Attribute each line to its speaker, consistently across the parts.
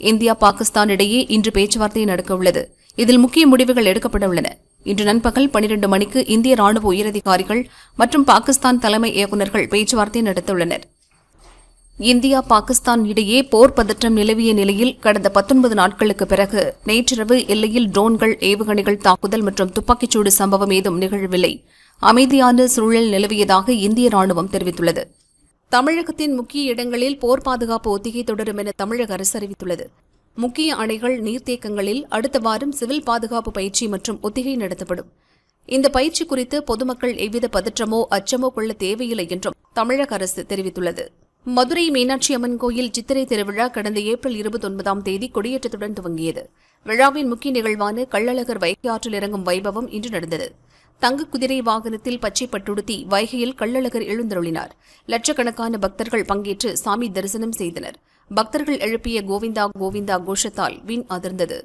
Speaker 1: India Pakistan இடையே இன்று பேச்சுவார்த்தை நடக்கவுள்ளது. இதில் முக்கிய முடிவுகள் எடுக்கப்பட உள்ளன இன்று நண்பகல் பனிரண்டு மணிக்கு இந்திய ராணுவ உயரதிகாரிகள் மற்றும் பாகிஸ்தான் தலைமை இயக்குநர்கள் பேச்சுவார்த்தை நடத்தவுள்ளனர். இந்தியா பாகிஸ்தான் இடையே போர் பதற்றம் நிலவிய நிலையில் கடந்த பத்தொன்பது நாட்களுக்கு பிறகு நேற்றிரவு எல்லையில் ட்ரோன்கள் ஏவுகணைகள் தாக்குதல் மற்றும் துப்பாக்கிச்சூடு சம்பவம் ஏதும் நிகழவில்லை. அமைதியான சூழல் நிலவியதாக இந்திய ராணுவம் தெரிவித்துள்ளது. தமிழகத்தின் முக்கிய இடங்களில் போர் பாதுகாப்பு ஒத்திகை தொடரும் என தமிழக அரசு அறிவித்துள்ளது. முக்கிய அணைகள் நீர்த்தேக்கங்களில் அடுத்த வாரம் சிவில் பாதுகாப்பு பயிற்சி மற்றும் ஒத்திகை நடத்தப்படும். இந்த பயிற்சி குறித்து பொதுமக்கள் எவ்வித பதற்றமோ அச்சமோ கொள்ள தேவையில்லை என்றும் தமிழக அரசு தெரிவித்துள்ளது. மதுரை மீனாட்சி அம்மன் கோயில் சித்திரை திருவிழா கடந்த ஏப்ரல் இருபத்தொன்பதாம் தேதி கொடியேற்றத்துடன் துவங்கியது. விழாவின் முக்கிய நிகழ்வான கள்ளழகர் வைகையாற்றில் இறங்கும் வைபவம் இன்று நடந்தது. தங்க குதிரை வாகனத்தில் பச்சை பட்டுடுத்தி வைகையில் கள்ளழகர் எழுந்தருளினார். லட்சக்கணக்கான பக்தர்கள் பங்கேற்று சாமி தரிசனம் செய்தனர். பக்தர்கள் எழுப்பிய கோவிந்தா கோவிந்தா கோஷத்தால் வீண் அதிர்ந்தது.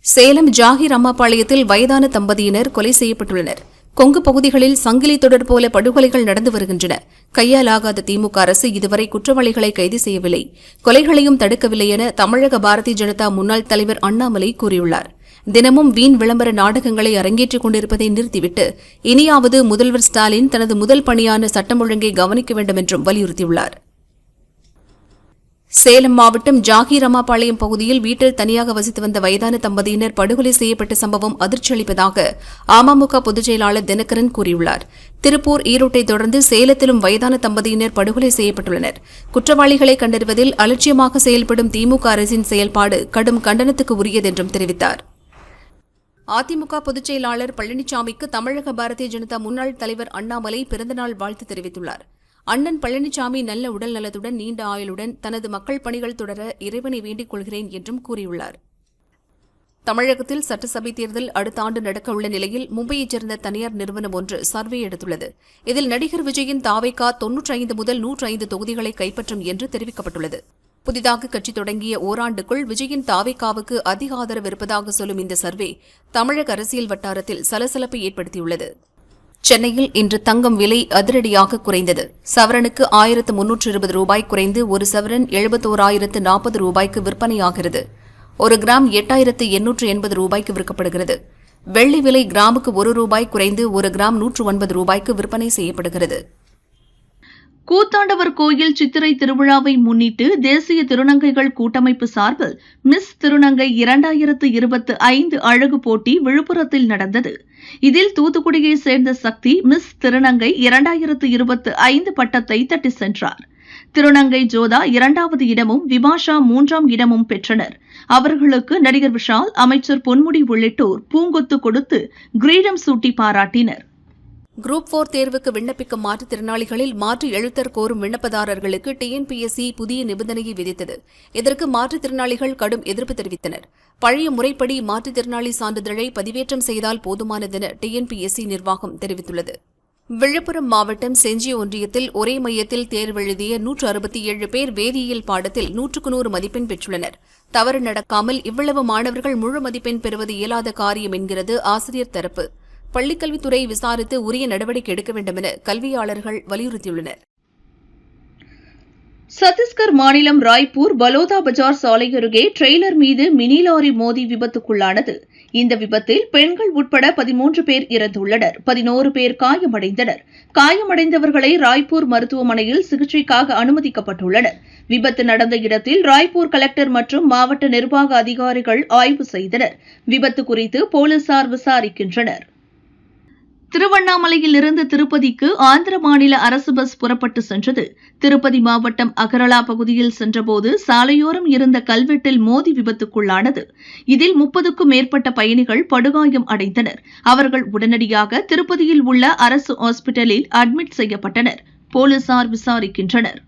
Speaker 1: சேலம் ஜாகிர் அம்மாபாளையத்தில் வயதான தம்பதியினர் கொலை செய்யப்பட்டுள்ளனர். கொங்கு பகுதிகளில் சங்கிலி தொடர் போல படுகொலைகள் நடந்து வருகின்றன. கையாலாகாத திமுக அரசு இதுவரை குற்றவாளிகளை கைது செய்யவில்லை. கொலைகளையும் தடுக்கவில்லை என தமிழக பாரதிய ஜனதா முன்னாள் தலைவர் அண்ணாமலை கூறியுள்ளார். தினமும் வீண் விளம்பர நாடகங்களை அரங்கேற்றிக் கொண்டிருப்பதை நிறுத்திவிட்டு இனியாவது முதல்வர் ஸ்டாலின் தனது முதல் பணியான சட்டம் ஒழுங்கை கவனிக்க வேண்டும் என்றும் வலியுறுத்தியுள்ளார். சேலம் மாவட்டம் ஜாகிரமாபாளையம் பகுதியில் வீட்டில் தனியாக வசித்து வந்த வயதான தம்பதியினர் படுகொலை செய்யப்பட்ட சம்பவம் அதிர்ச்சி அளிப்பதாக அமமுக பொதுச் செயலாளர் தினகரன் கூறியுள்ளார். திருப்பூர் ஈரோட்டை தொடர்ந்து சேலத்திலும் வயதான தம்பதியினர் படுகொலை செய்யப்பட்டுள்ளனர். குற்றவாளிகளை கண்டறிவதில் அலட்சியமாக செயல்படும் திமுக அரசின் செயல்பாடு கடும் கண்டனத்துக்கு உரியதென்றும் தெரிவித்தார். அதிமுக பொதுச் செயலாளர் பழனிசாமிக்கு தமிழக பாரதிய ஜனதா முன்னாள் தலைவர் அண்ணாமலை பிறந்தநாள் வாழ்த்து தெரிவித்துள்ளார். அண்ணன் பழனிசாமி நல்ல உடல் நலத்துடன் நீண்ட ஆயுளுடன் தனது மக்கள் பணிகள் தொடர இறைவனை வேண்டிக் கொள்கிறேன் என்றும் கூறியுள்ளார். தமிழகத்தில் சட்டசபை தேர்தல் அடுத்த ஆண்டு நடக்கவுள்ள நிலையில் மும்பையைச் சேர்ந்த தனியார் நிறுவனம் ஒன்று சர்வே எடுத்துள்ளது. இதில் நடிகர் விஜயின் தாவைக்கா தொன்னூற்றி ஐந்து முதல் நூற்றி ஐந்து தொகுதிகளை கைப்பற்றும் என்று தெரிவிக்கப்பட்டுள்ளது. புதிதாக கட்சி தொடங்கிய ஓராண்டுக்குள் விஜயின் தாவைக்காவுக்கு அதிக ஆதரவு இருப்பதாக சொல்லும் இந்த சர்வே தமிழக அரசியல் வட்டாரத்தில் சலசலப்பை ஏற்படுத்தியுள்ளது. சென்னையில் இன்று தங்கம் விலை அதிரடியாக குறைந்தது. சவரனுக்கு ஆயிரத்து முன்னூற்று இருபது ரூபாய் குறைந்து ஒரு சவரன் எழுபத்தோராயிரத்து நாற்பது ரூபாய்க்கு விற்பனையாகிறது. ஒரு கிராம் எட்டாயிரத்து எண்ணூற்று எண்பது ரூபாய்க்கு விற்கப்படுகிறது. வெள்ளி விலை கிராமுக்கு ஒரு ரூபாய் குறைந்து ஒரு கிராம் நூற்று ஒன்பது ரூபாய்க்கு விற்பனை செய்யப்படுகிறது.
Speaker 2: கூத்தாண்டவர் கோயில் சித்திரை திருவிழாவை முன்னிட்டு தேசிய திருநங்கைகள் கூட்டமைப்பு சார்பில் மிஸ் திருநங்கை இரண்டாயிரத்து இருபத்து ஐந்து அழகு போட்டி விழுப்புரத்தில் நடந்தது. இதில் தூத்துக்குடியைச் சேர்ந்த சக்தி மிஸ் திருநங்கை இரண்டாயிரத்து இருபத்து ஐந்து பட்டத்தை தட்டி சென்றார். திருநங்கை ஜோதா இரண்டாவது இடமும் விபாஷா மூன்றாம் இடமும் பெற்றனர். அவர்களுக்கு நடிகர் விஷால் அமைச்சர் பொன்முடி உள்ளிட்டோர் பூங்கொத்து கொடுத்து கிரீடம் சூட்டி பாராட்டினர்.
Speaker 1: குரூப் போர் தேர்வுக்கு விண்ணப்பிக்கும் மாற்றுத்திறனாளிகளில் மாற்று எழுத்தர் கோரும் விண்ணப்பதாரர்களுக்கு டிஎன்பிஎஸ்சி புதிய நிபந்தனையை விதித்தது. இதற்கு மாற்றுத்திறனாளிகள் கடும் எதிர்ப்பு தெரிவித்தனர். பழைய முறைப்படி மாற்றுத்திறனாளி சான்றிதழை பதிவேற்றம் செய்தால் போதுமானதென டிஎன்பிஎஸ்சி நிர்வாகம் தெரிவித்துள்ளது. விழுப்புரம் மாவட்டம் செஞ்சி ஒன்றியத்தில் ஒரே மையத்தில் தேர்வெழுதிய நூற்று அறுபத்தி ஏழு பேர் வேதியியல் பாடத்தில் நூற்றுக்கு நூறு மதிப்பெண் பெற்றுள்ளனர். தவறு நடக்காமல் இவ்வளவு மாணவர்கள் முழு மதிப்பெண் பெறுவது இயலாத காரியம் என்கிறது ஆசிரியர் தரப்பு. பள்ளிக்கல்வித்துறை விசாரித்து உரிய நடவடிக்கை எடுக்க வேண்டும் என கல்வியாளர்கள் வலியுறுத்தியுள்ளனர்.
Speaker 2: சத்தீஸ்கர் மாநிலம் ராய்ப்பூர் பலோதா பஜார் சாலை அருகே ட்ரெய்லர் மீது மினி லாரி மோதி விபத்துக்குள்ளானது. இந்த விபத்தில் பெண்கள் உட்பட பதிமூன்று பேர் இறந்துள்ளனர். பதினோரு பேர் காயமடைந்தனர். காயமடைந்தவர்களை ராய்ப்பூர் மருத்துவமனையில் சிகிச்சைக்காக அனுமதிக்கப்பட்டுள்ளனர். விபத்து நடந்த இடத்தில் ராய்ப்பூர் கலெக்டர் மற்றும் மாவட்ட நிர்வாக அதிகாரிகள் ஆய்வு செய்தனர். விபத்து குறித்து போலீசார் விசாரிக்கின்றனர். திருவண்ணாமலையில் இருந்து திருப்பதிக்கு ஆந்திர மாநில அரசு பஸ் புறப்பட்டு சென்றது. திருப்பதி மாவட்டம் அகரலா பகுதியில் சென்றபோது சாலையோரம் இருந்த கல்வெட்டில் மோதி விபத்துக்குள்ளானது. இதில் முப்பதுக்கும் மேற்பட்ட பயணிகள் படுகாயம் அடைந்தனர். அவர்கள் உடனடியாக திருப்பதியில் உள்ள அரசு ஹாஸ்பிட்டலில் அட்மிட் செய்யப்பட்டனர். போலீசார் விசாரிக்கின்றனர்.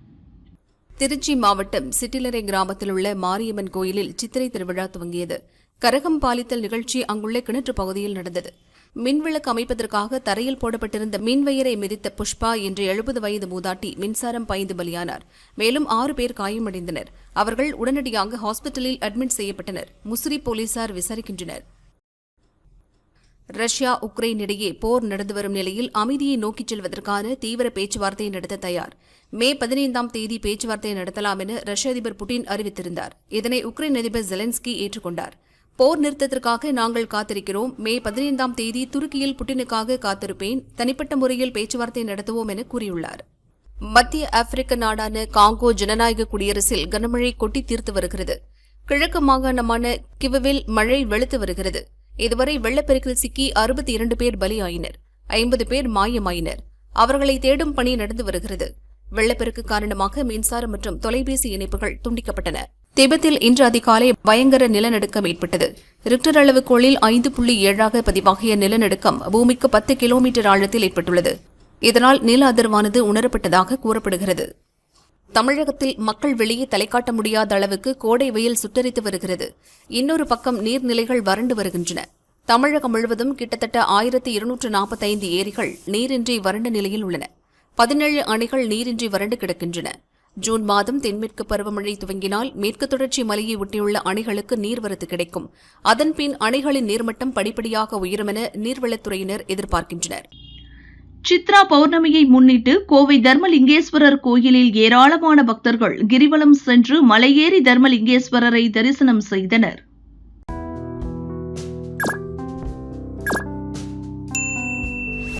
Speaker 1: திருச்சி மாவட்டம் சிட்டிலரை கிராமத்தில் உள்ள மாரியம்மன் கோயிலில் சித்திரை திருவிழா துவங்கியது. கரகம் பாலித்தல் நிகழ்ச்சி அங்குள்ள கிணற்று பகுதியில் நடந்தது. மின்விளக்கு அமைப்பதற்காக தரையில் போடப்பட்டிருந்த மின்வயரை மிதித்த புஷ்பா என்ற எழுபது வயது மூதாட்டி மின்சாரம் பாய்ந்து பலியானார். மேலும் ஆறு பேர் காயமடைந்தனர். அவர்கள் உடனடியாக ஹாஸ்பிட்டலில் அட்மிட் செய்யப்பட்டனர். முசிறி போலீசார் விசாரிக்கின்றனர். ரஷ்யா உக்ரைன் இடையே போர் நடந்து வரும் நிலையில் அமைதியை நோக்கிச் செல்வதற்கான தீவிர பேச்சுவார்த்தை நடத்த தயார். மே பதினைந்தாம் தேதி பேச்சுவார்த்தை நடத்தலாம் என ரஷ்ய அதிபர் புட்டின் அறிவித்திருந்தார். இதனை உக்ரைன் அதிபர் ஜெலன்ஸ்கி ஏற்றுக்கொண்டார். போர் நிறுத்தத்திற்காக நாங்கள் காத்திருக்கிறோம். மே பதினைந்தாம் தேதி துருக்கியில் புட்டினுக்காக காத்திருப்பேன். தனிப்பட்ட முறையில் பேச்சுவார்த்தை நடத்துவோம் என கூறியுள்ளார். மத்திய ஆப்பிரிக்க நாடான காங்கோ ஜனநாயக குடியரசில் கனமழை கொட்டி தீர்த்து வருகிறது. கிழக்கு மாகாணமான கிவுவில் மழை வெளுத்து வருகிறது. இதுவரை வெள்ளப்பெருக்கில் சிக்கி அறுபத்தி இரண்டு பேர் பலியாயினர். ஐம்பது பேர் மாயமாயினர். அவர்களை தேடும் பணி நடந்து வருகிறது. வெள்ளப்பெருக்கு காரணமாக மின்சாரம் மற்றும் தொலைபேசி இணைப்புகள் துண்டிக்கப்பட்டன. திபெத்தில் இன்று அதிகாலை பயங்கர நிலநடுக்கம் ஏற்பட்டது. ரிக்டர் அளவுகோலில் ஐந்து புள்ளி ஏழாக பதிவாகிய நிலநடுக்கம் பூமிக்கு பத்து கிலோமீட்டர் ஆழத்தில் ஏற்பட்டுள்ளது. இதனால் நில அதிர்வானது உணரப்பட்டதாக கூறப்படுகிறது. தமிழகத்தில் மக்கள் வெளியே தலைக்காட்ட முடியாத அளவுக்கு கோடை வெயில் சுட்டரித்து வருகிறது. இன்னொரு பக்கம் நீர்நிலைகள் வறண்டு வருகின்றன. தமிழகம் முழுவதும் கிட்டத்தட்ட ஆயிரத்தி இருநூற்று நாற்பத்தைந்து ஏரிகள் நீரின்றி வறண்ட நிலையில் உள்ளன. பதினேழு அணைகள் நீரின்றி வறண்டு கிடக்கின்றன. ஜூன் மாதம் தென்மேற்கு பருவமழை துவங்கினால் மேற்கு தொடர்ச்சி மலையை ஒட்டியுள்ள அணைகளுக்கு நீர்வரத்து கிடைக்கும். அதன்பின் அணைகளின் நீர்மட்டம் படிப்படியாக உயரும் என நீர்வளத்துறையினர் எதிர்பார்க்கின்றனர்.
Speaker 2: சித்ரா பௌர்ணமியை முன்னிட்டு கோவை தர்மலிங்கேஸ்வரர் கோயிலில் ஏராளமான பக்தர்கள் கிரிவலம் சென்று மலையேறி தர்மலிங்கேஸ்வரரை தரிசனம் செய்தனர்.